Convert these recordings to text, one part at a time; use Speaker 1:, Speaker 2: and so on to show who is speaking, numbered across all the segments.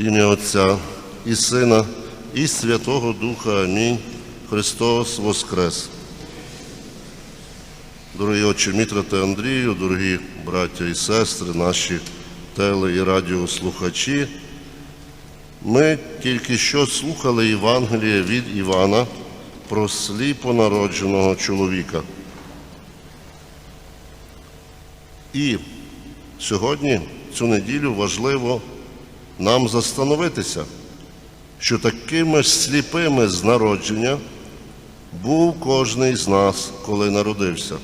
Speaker 1: Ім'я Отця і Сина, і Святого Духа. Амінь. Христос Воскрес. Дорогі отче Мітроте Андрію, дорогі браття і сестри, наші теле і радіослухачі. Ми тільки що слухали Євангеліє від Івана про сліпонародженого чоловіка. І сьогодні, цю неділю, важливо нам застановитися, що такими ж сліпими з народження був кожний з нас, коли народився.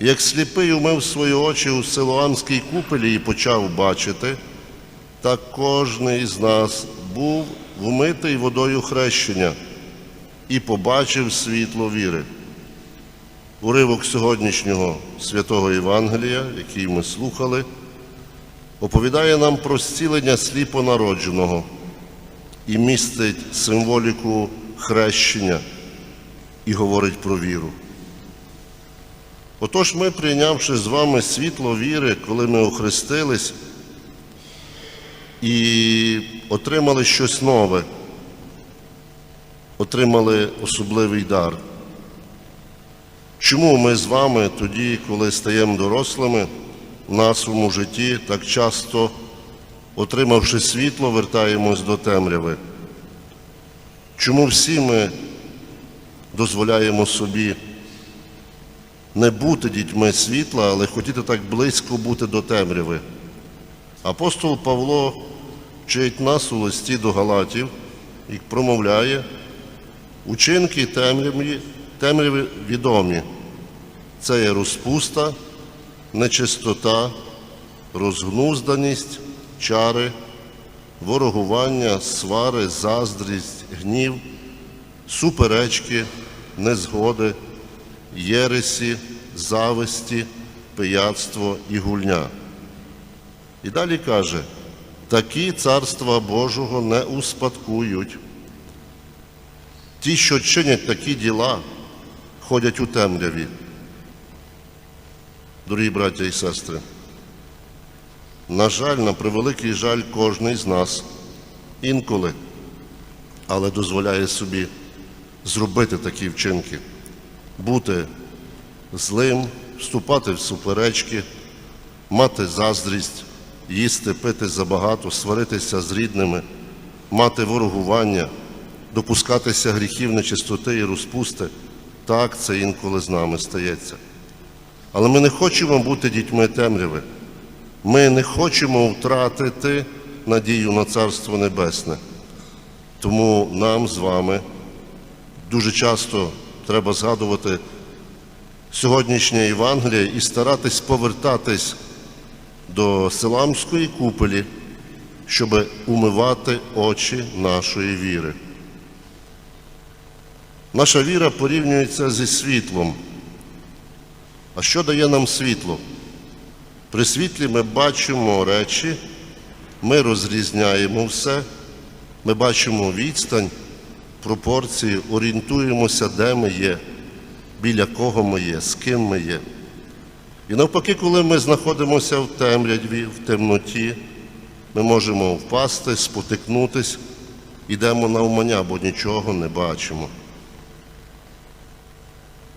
Speaker 1: Як сліпий умив свої очі у Силуанській купелі і почав бачити, так кожний з нас був вмитий водою хрещення і побачив світло віри. Уривок сьогоднішнього святого Євангелія, який ми слухали, оповідає нам про зцілення сліпонародженого і містить символіку хрещення і говорить про віру. Отож, ми, прийнявши з вами світло віри, коли ми охрестились і отримали щось нове, отримали особливий дар. Чому ми з вами тоді, коли стаємо дорослими нашому житті, так часто, отримавши світло, вертаємось до темряви? Чому всі ми дозволяємо собі не бути дітьми світла, але хотіти так близько бути до темряви? Апостол Павло вчить нас у листі до Галатів і промовляє, учинки темряві, темряві відомі. Це є розпуста, нечистота, розгнузданість, чари, ворогування, свари, заздрість, гнів, суперечки, незгоди, єресі, зависті, пияцтво і гульня. І далі каже, такі царства Божого не успадкують. Ті, що чинять такі діла, ходять у темряві. Дорогі браття і сестри, на жаль, на превеликий жаль, кожний з нас інколи, але дозволяє собі зробити такі вчинки, бути злим, вступати в суперечки, мати заздрість, їсти, пити забагато, сваритися з рідними, мати ворогування, допускатися гріхів нечистоти і розпусти. Так, це інколи з нами стається. Але ми не хочемо бути дітьми темряви. Ми не хочемо втратити надію на Царство Небесне. Тому нам з вами дуже часто треба згадувати сьогоднішнє Євангеліє і старатись повертатись до Силамської купелі, щоб умивати очі нашої віри. Наша віра порівнюється зі світлом. А що дає нам світло? При світлі ми бачимо речі, ми розрізняємо все, ми бачимо відстань, пропорції, орієнтуємося, де ми є, біля кого ми є, з ким ми є. І навпаки, коли ми знаходимося в темряві, в темноті, ми можемо впасти, спотикнутись, йдемо на умання, бо нічого не бачимо.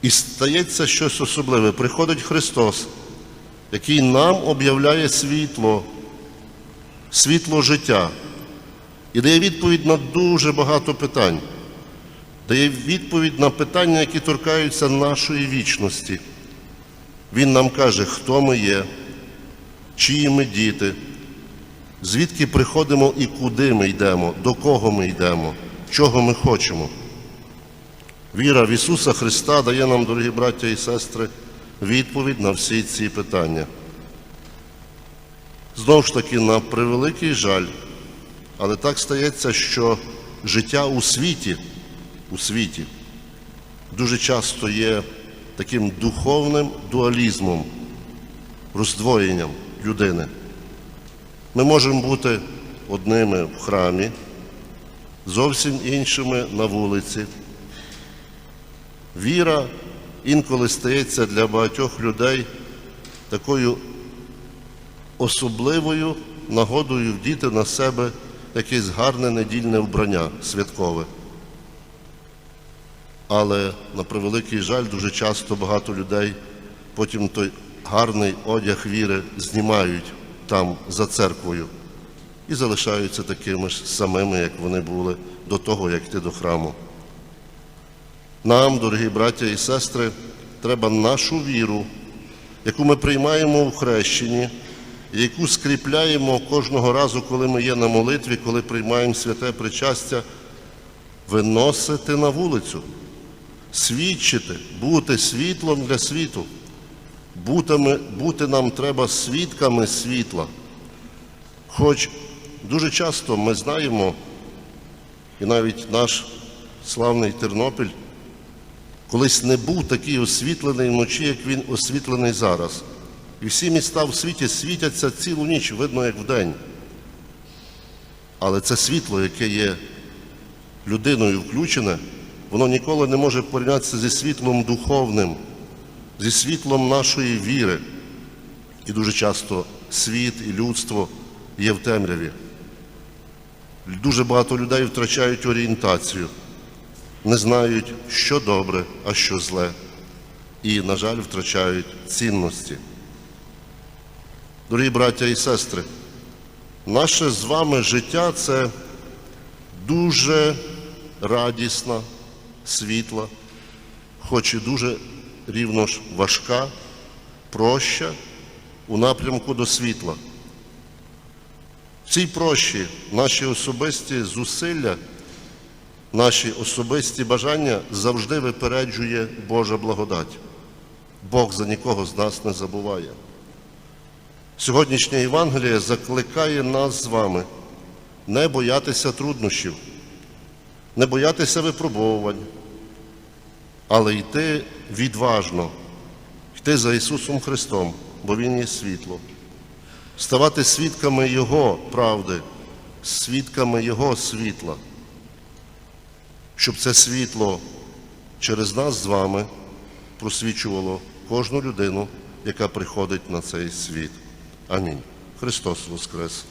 Speaker 1: І стається щось особливе. Приходить Христос, який нам об'являє світло, світло життя і дає відповідь на дуже багато питань, дає відповідь на питання, які торкаються нашої вічності. Він нам каже, хто ми є, чиї ми діти, звідки приходимо і куди ми йдемо, до кого ми йдемо, чого ми хочемо. Віра в Ісуса Христа дає нам, дорогі браття і сестри, відповідь на всі ці питання. Знову ж таки, на превеликий жаль, але так стається, що життя у світі, у світі дуже часто є таким духовним дуалізмом, роздвоєнням людини. Ми можемо бути одними в храмі, зовсім іншими на вулиці. Віра інколи стається для багатьох людей такою особливою нагодою вдіти на себе якесь гарне недільне вбрання святкове. Але на превеликий жаль, дуже часто багато людей потім той гарний одяг віри знімають там за церквою і залишаються такими ж самими, як вони були до того, як йти до храму. Нам, дорогі браття і сестри, треба нашу віру, яку ми приймаємо в хрещенні, яку скріпляємо кожного разу, коли ми є на молитві, коли приймаємо святе причастя, виносити на вулицю, свідчити, бути світлом для світу. Бути, бути нам треба свідками світла. Хоч дуже часто ми знаємо, і навіть наш славний Тернопіль колись не був такий освітлений вночі, як він освітлений зараз. І всі міста в світі світяться цілу ніч, видно, як вдень. Але це світло, яке є людиною включене, воно ніколи не може порівнятися зі світлом духовним, зі світлом нашої віри. І дуже часто світ і людство є в темряві. Дуже багато людей втрачають орієнтацію, не знають, що добре, а що зле. І, на жаль, втрачають цінності. Дорогі браття і сестри, наше з вами життя це дуже радісна, світла, хоч і дуже рівно ж важка, проща у напрямку до світла. В цій прощі наші особисті зусилля, наші особисті бажання завжди випереджує Божа благодать. Бог за нікого з нас не забуває. Сьогоднішня Євангелія закликає нас з вами не боятися труднощів, не боятися випробовувань, але йти відважно, йти за Ісусом Христом, бо Він є світло, ставати свідками Його правди, свідками Його світла, щоб це світло через нас з вами просвічувало кожну людину, яка приходить на цей світ. Амінь. Христос Воскрес!